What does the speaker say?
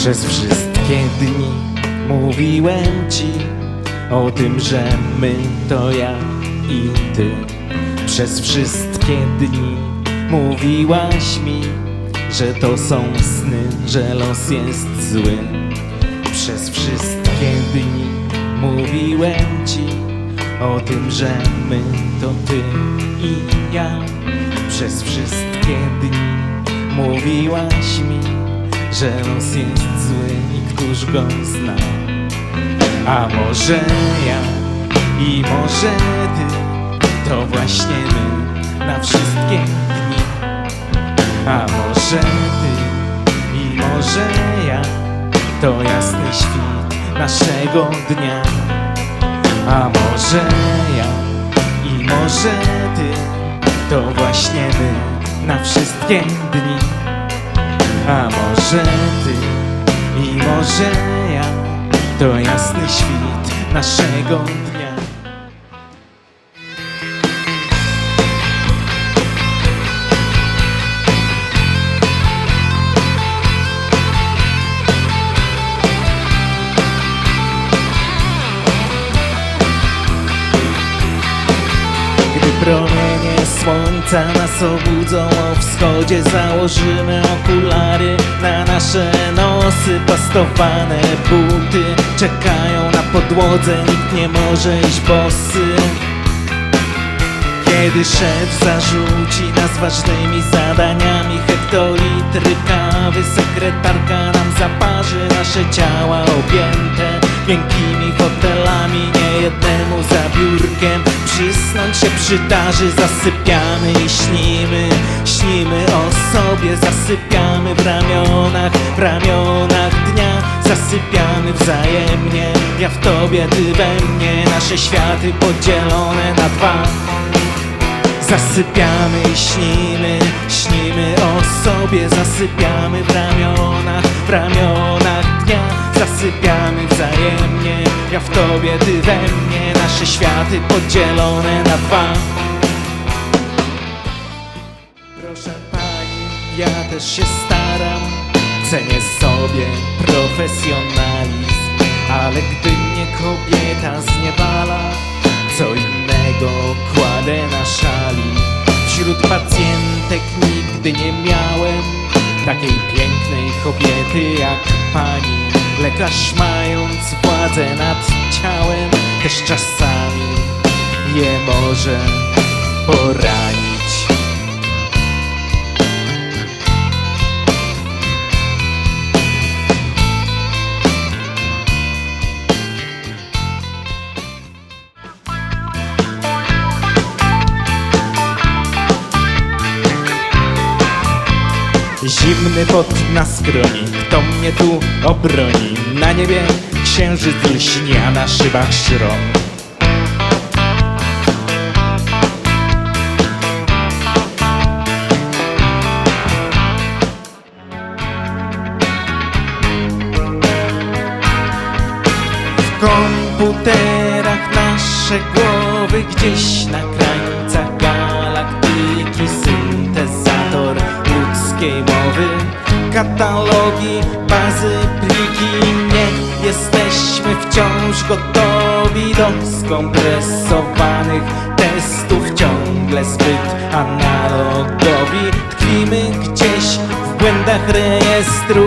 Przez wszystkie dni mówiłem ci o tym, że my to ja i ty. Przez wszystkie dni mówiłaś mi, że to są sny, że los jest zły. Przez wszystkie dni mówiłem ci o tym, że my to ty i ja. Przez wszystkie dni mówiłaś mi, że los jest zły i któż go zna. A może ja i może ty to właśnie my na wszystkie dni. A może ty i może ja to jasny świt naszego dnia. A może ja i może ty to właśnie my na wszystkie dni. A może ty i może ja to jasny świt naszego dnia. Gdy słońca nas obudzą o wschodzie Założymy okulary na nasze nosy Pastowane buty. Czekają na podłodze Nikt nie może iść bosy. Kiedy szef zarzuci nas ważnymi zadaniami Hektolitry kawy, sekretarka nam zaparzy Nasze ciała objęte miękkimi hotelami Niejednemu za biurkiem. Przysnąć się przydarzy Zasypiamy i śnimy, śnimy o sobie Zasypiamy w ramionach, w ramionach dnia. Zasypiamy wzajemnie, ja w tobie, ty we mnie. Nasze światy podzielone na dwa. Zasypiamy i śnimy, śnimy o sobie. Zasypiamy w ramionach, w ramionach dnia. Zasypiamy wzajemnie, ja w tobie, ty we mnie Nasze światy podzielone na dwa. Proszę pani, ja też się staram. Cenię sobie profesjonalizm Ale gdy mnie kobieta zniewala Co innego kładę na szali. Wśród pacjentek nigdy nie miałem Takiej pięknej kobiety jak pani Lekarz mając władzę nad ciałem Też czasami je może poranić. Zimny pot na skroni, kto mnie tu obroni? Na niebie księżyc lśni, a na szybach szron. Komputerach nasze głowy gdzieś na katalogi, bazy, pliki. Nie jesteśmy wciąż gotowi do skompresowanych testów. Ciągle zbyt analogowi. Tkwimy gdzieś w błędach rejestru